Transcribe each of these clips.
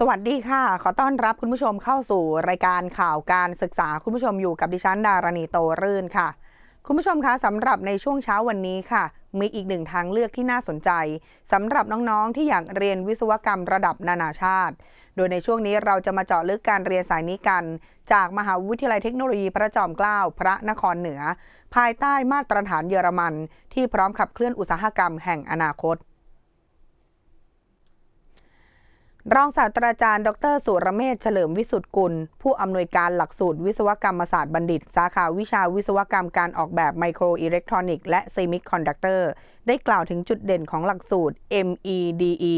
สวัสดีค่ะ ขอต้อนรับคุณผู้ชมเข้าสู่รายการข่าวการศึกษาคุณผู้ชมอยู่กับดิฉันดารณีโตรื่นค่ะ คุณผู้ชมคะสำหรับในช่วงเช้าวันนี้ค่ะ มีอีกหนึ่งทางเลือกที่น่าสนใจสำหรับน้องๆที่อยากเรียนวิศวกรรมระดับนานาชาติ โดยในช่วงนี้เราจะมาเจาะลึกการเรียนสายนี้กัน จากมหาวิทยาลัยเทคโนโลยีพระจอมเกล้าพระนครเหนือ ภายใต้มาตรฐานเยอรมัน ที่พร้อมขับเคลื่อนอุตสาหกรรมแห่งอนาคต รองศาสตราจารย์ ดร สุรเมธเฉลิมวิสุทธิ์กุล ผู้อำนวยการหลักสูตรวิศวกรรมศาสตร์บัณฑิต สาขาวิชาวิศวกรรมการออกแบบไมโครอิเล็กทรอนิกส์และเซมิคอนดักเตอร์ได้กล่าวถึงจุดเด่นของหลักสูตร MEDE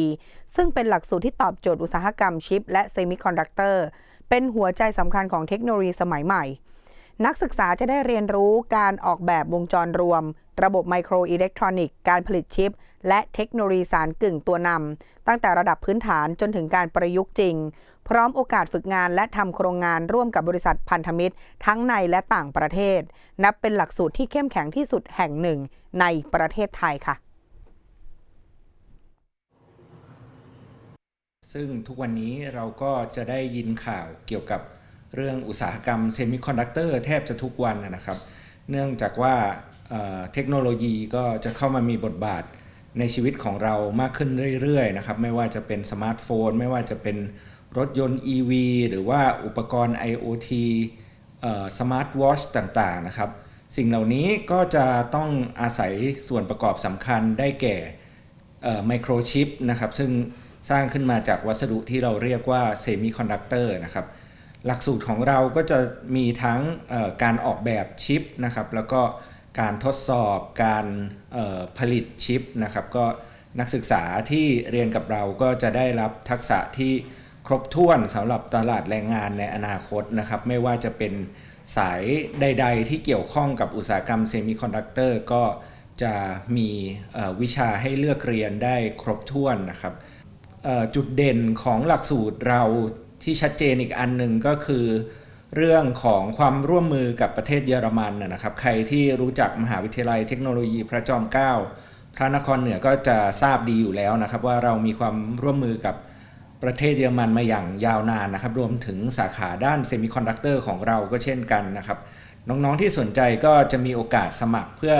ซึ่งเป็นหลักสูตรที่ตอบโจทย์อุตสาหกรรมชิป และเซมิคอนดักเตอร์เป็นหัวใจสำคัญของเทคโนโลยีสมัยใหม่ นักศึกษาจะได้เรียนรู้การออกแบบวงจรรวม ระบบไมโครอิเล็กทรอนิกส์การผลิตชิป และเทคโนโลยีสารกึ่งตัวนำตั้งแต่ระดับพื้นฐานจนถึงการประยุกต์จริง พร้อมโอกาสฝึกงานและทำโครงงานร่วมกับบริษัทพันธมิตร ทั้งในและต่างประเทศ นับเป็นหลักสูตรที่เข้มแข็งที่สุดแห่งหนึ่งในประเทศไทยค่ะซึ่งทุกวันนี้เราก็จะได้ยินข่าวเกี่ยวกับ เรื่องอุตสาหกรรมเซมิคอนดักเตอร์แทบจะทุกวันนะครับ เนื่องจากว่าเทคโนโลยีก็จะเข้ามามีบทบาทในชีวิตของเรามากขึ้นเรื่อยๆนะครับไม่ว่าจะเป็นสมาร์ทโฟน ไม่ว่าจะเป็นรถยนต์ EV หรือว่าอุปกรณ์ IoT สมาร์ทวอชต่างๆนะครับ สิ่งเหล่านี้ก็จะต้องอาศัยส่วนประกอบสำคัญได้แก่ไมโครชิปนะครับซึ่งสร้างขึ้นมาจากวัสดุที่เราเรียกว่าเซมิคอนดักเตอร์นะครับ หลักสูตรของเราก็จะมีทั้งการออกแบบชิปนะครับ แล้วก็การทดสอบการผลิตชิปนะครับ ก็นักศึกษาที่เรียนกับเราก็จะได้รับทักษะที่ครบถ้วนสำหรับตลาดแรงงานในอนาคตนะครับ ไม่ว่าจะเป็นสายใด ๆ ที่เกี่ยวข้องกับอุตสาหกรรมเซมิคอนดักเตอร์ก็จะมีวิชาให้เลือกเรียนได้ครบถ้วนนะครับจุดเด่นของหลักสูตรเรา ที่ชัดเจนอีกอันหนึ่งก็คือ เรื่องของความร่วมมือกับประเทศเยอรมันนะครับ ใครที่รู้จักมหาวิทยาลัยเทคโนโลยีพระจอมเกล้าพระนครเหนือก็จะทราบดีอยู่แล้วนะครับ ว่าเรามีความร่วมมือกับประเทศเยอรมันมาอย่างยาวนานนะครับ รวมถึงสาขาด้านเซมิคอนดักเตอร์ของเราก็เช่นกันนะครับ น้องๆที่สนใจก็จะมีโอกาสสมัครเพื่อ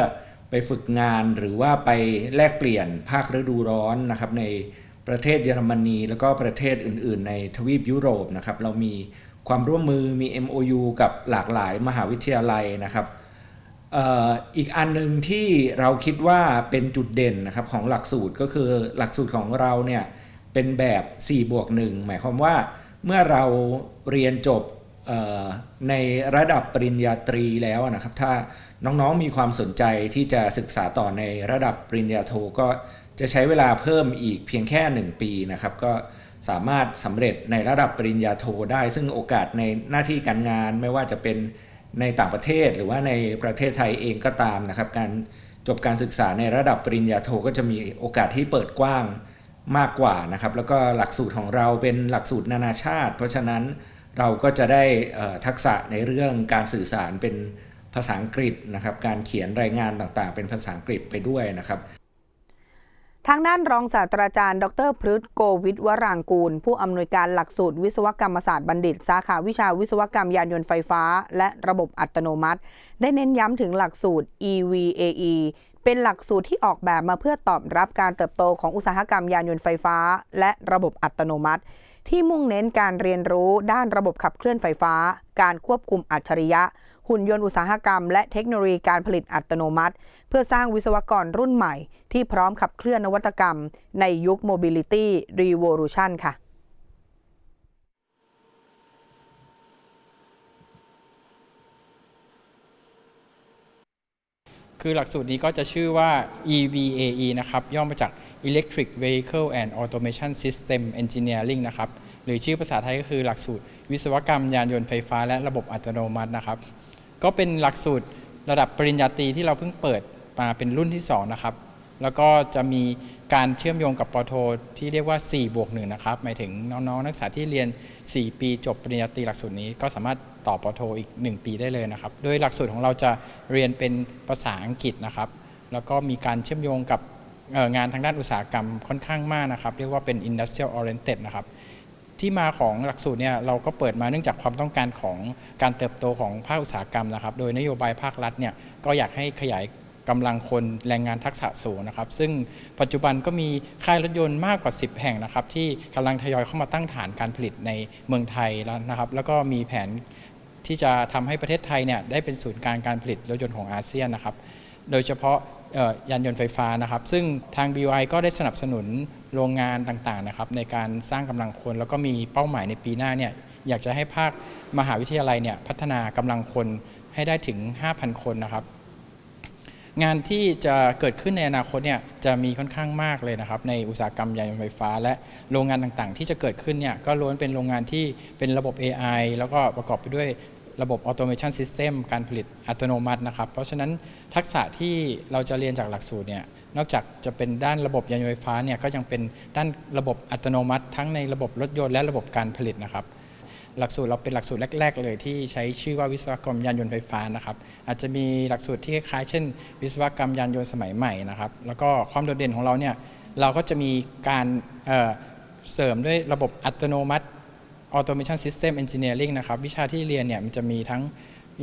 ไปฝึกงานหรือว่าไปแลกเปลี่ยนภาคฤดูร้อนนะครับใน ประเทศเยอรมนี แล้วก็ประเทศอื่น ๆ ในทวีปยุโรปนะครับ เรามีความร่วมมือมี MOU กับหลากหลายมหาวิทยาลัยนะครับอีกอันหนึ่งที่เราคิดว่าเป็นจุดเด่นนะครับของหลักสูตรก็คือหลักสูตรของเราเนี่ยเป็นแบบ4บวก1หมายความว่าเมื่อเราเรียนจบในระดับปริญญาตรีแล้วนะครับ ถ้าน้องๆมีความสนใจที่จะศึกษาต่อในระดับปริญญาโทก็ จะใช้เวลาเพิ่มอีกเพียงแค่ 1 ปีนะครับ ก็สามารถสำเร็จในระดับปริญญาโทได้ ซึ่งโอกาสในหน้าที่การงานไม่ว่าจะเป็นในต่างประเทศหรือว่าในประเทศไทยเองก็ตามนะครับ การจบการศึกษาในระดับปริญญาโทก็จะมีโอกาสที่เปิดกว้างมากกว่านะครับ แล้วก็หลักสูตรของเราเป็นหลักสูตรนานาชาติ เพราะฉะนั้นเราก็จะได้ทักษะในเรื่องการสื่อสารเป็นภาษาอังกฤษนะครับ การเขียนรายงานต่างๆ เป็นภาษาอังกฤษไปด้วยนะครับ ทางด้านรองศาสตราจารย์ ดรพฤษโกวิทวรางกูล ผู้อำนวยการหลักสูตรวิศวกรรมศาสตร์บัณฑิต สาขาวิชาวิศวกรรมยานยนต์ไฟฟ้า และระบบอัตโนมัติ ได้เน้นย้ำถึงหลักสูตร EVAE เป็นหลักสูตรที่ออกแบบมาเพื่อตอบรับการเติบโตของอุตสาหกรรมยานยนต์ไฟฟ้า และระบบอัตโนมัติ ที่มุ่งเน้นการเรียนรู้ด้านระบบขับเคลื่อนไฟฟ้า การควบคุมอัจฉริยะ หุ่นยนต์อุตสาหกรรม และเทคโนโลยีการผลิตอัตโนมัติ เพื่อสร้างวิศวกรรุ่นใหม่ ที่พร้อมขับเคลื่อนนวัตกรรม ในยุค Mobility Revolution ค่ะคือหลักสูตรนี้ก็จะชื่อว่า EVAE นะครับ ย่อมาจาก Electric Vehicle and Automation System Engineering นะครับ หรือชื่อภาษาไทยก็คือหลักสูตรวิศวกรรมยานยนต์ไฟฟ้าและระบบอัตโนมัตินะครับ ก็เป็นหลักสูตรระดับปริญญาตรีที่เราเพิ่งเปิดมาเป็นรุ่นที่ 2 นะครับ แล้วก็จะมีการเชื่อมโยงกับปโทที่เรียกว่า 4 บวกหนะครับ หมายถึงน้องๆนักศึกษาที่เรียน 4 ปีจบปริญญาตรีหลักสูตรนี้ก็สามารถต่อปโทอีก 1 ปีได้เลยนะครับ โดยหลักสูตรของเราจะเรียนเป็นภาษาอังกฤษนะครับ แล้วก็มีการเชื่อมโยงกับงานทางด้านอุตสาหกรรมค่อนข้างมากนะครับ เรียกว่าเป็น industrial oriented นะครับ ที่มาของหลักสูตรเนี่ยเราก็เปิดมาเนื่องจากความต้องการของการเติบโตของภาคอุตสาหกรรมนะครับ โดยนโยบายภาครัฐเนี่ยก็อยากให้ขยายกำลังคนแรงงานทักษะสูงนะครับ ซึ่งปัจจุบันก็มีค่ายรถยนต์มากกว่า 10 แห่งนะครับ ที่กำลังทยอยเข้ามาตั้งฐานการผลิตในเมืองไทยแล้วนะครับ แล้วก็มีแผนที่จะทำให้ประเทศไทยเนี่ยได้เป็นศูนย์กลางการผลิตรถยนต์ของอาเซียนนะครับ โดยเฉพาะยานยนต์ไฟฟ้านะครับ ซึ่งทาง BY ก็ได้สนับสนุน โรงงานต่างๆนะครับในการสร้างกำลังคน แล้วก็มีเป้าหมายในปีหน้าเนี่ยอยากจะให้ภาคมหาวิทยาลัยเนี่ยพัฒนากำลังคนให้ได้ถึง 5,000 คนนะครับ งานที่จะเกิดขึ้นในอนาคตเนี่ยจะมีค่อนข้างมากเลยนะครับ ในอุตสาหกรรมยานยนต์ไฟฟ้า และโรงงานต่างๆ ที่จะเกิดขึ้นเนี่ยก็ล้วนเป็นโรงงานที่เป็นระบบ AI แล้วก็ประกอบไปด้วย ระบบ Automation System การผลิตอัตโนมัตินะครับ เพราะฉะนั้นทักษะที่เราจะเรียนจากหลักสูตรเนี่ยนอกจากจะเป็นด้านระบบยานยนต์ไฟฟ้าเนี่ยก็ยังเป็นด้านระบบอัตโนมัติ ทั้งในระบบรถยนต์และระบบการผลิตนะครับ หลักสูตรเราเป็นหลักสูตรแรก ๆ เลยที่ใช้ชื่อว่าวิศวกรรมยานยนต์ไฟฟ้านะครับ อาจจะมีหลักสูตรที่คล้ายๆเช่น วิศวกรรมยานยนต์สมัยใหม่นะครับ แล้วก็ความโดดเด่นของเราเนี่ยเราก็จะมีการเเสริมด้วยระบบอัตโนมัติ Automation System Engineering นะครับวิชาที่เรียนเนี่ยมันจะมีทั้ง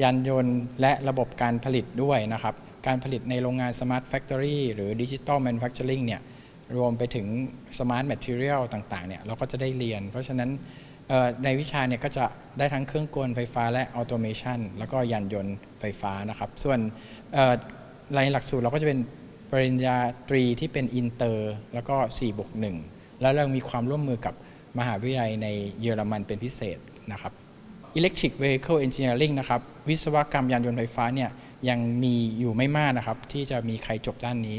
ยานยนต์และระบบการผลิตด้วยนะครับ การผลิตในโรงงาน Smart Factory หรือ Digital Manufacturing เนี่ยรวมไปถึง Smart Material ต่างๆเนี่ยเราก็จะได้เรียน เพราะฉะนั้นในวิชาเนี่ยก็จะได้ทั้งเครื่องกลไฟฟ้าและออโตเมชันแล้วก็ยานยนต์ไฟฟ้านะครับ ส่วนรายหลักสูตรเราก็จะเป็นปริญญาตรีที่เป็นอินเตอร์ แล้วก็4บวก1แล้วเรามีความร่วมมือกับ มหาวิทยาลัยในเยอรมันเป็นพิเศษนะครับ Electric Vehicle Engineering นะครับวิศวกรรมยานยนต์ไฟฟ้าเนี่ยยังมีอยู่ไม่มากนะครับ ที่จะมีใครจบด้านนี้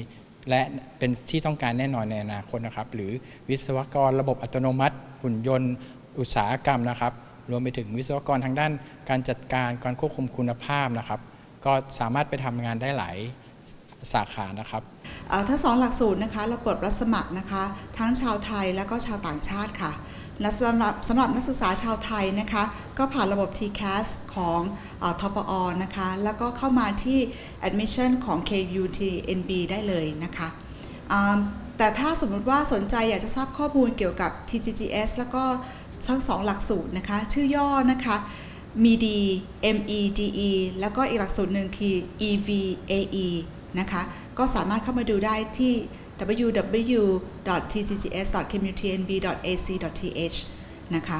และเป็นที่ต้องการแน่นอนในอนาคตนะครับ หรือวิศวกรระบบอัตโนมัติ หุ่นยนต์ อุตสาหกรรมนะครับ รวมไปถึงวิศวกรทางด้าน การจัดการการควบคุมคุณภาพนะครับ ก็สามารถไปทำงานได้หลาย สาขานะครับทั้งสองหลักสูตรนะคะเราเปิดรับสมัครนะคะ ทั้งชาวไทยและก็ชาวต่างชาติค่ะและสำหรับสำหรับนักศึกษาชาวไทยนะคะ ก็ผ่านระบบ TCAS ของเออทปอนะคะ แล้วก็เข้ามาที่ admission ของ KUTNB ได้เลยนะคะแต่ถ้าสมมติว่าสนใจอยากจะทราบข้อมูลเกี่ยวกับ TGGS แล้วก็ทั้งสองหลักสูตรนะคะ ชื่อย่อนะคะ MED MEDE แล้วก็อีกหลักสูตรหนึ่งคือ EVAE นะคะ ก็สามารถเข้ามาดูได้ที่ www.ttgs.commutnb.ac.th นะคะ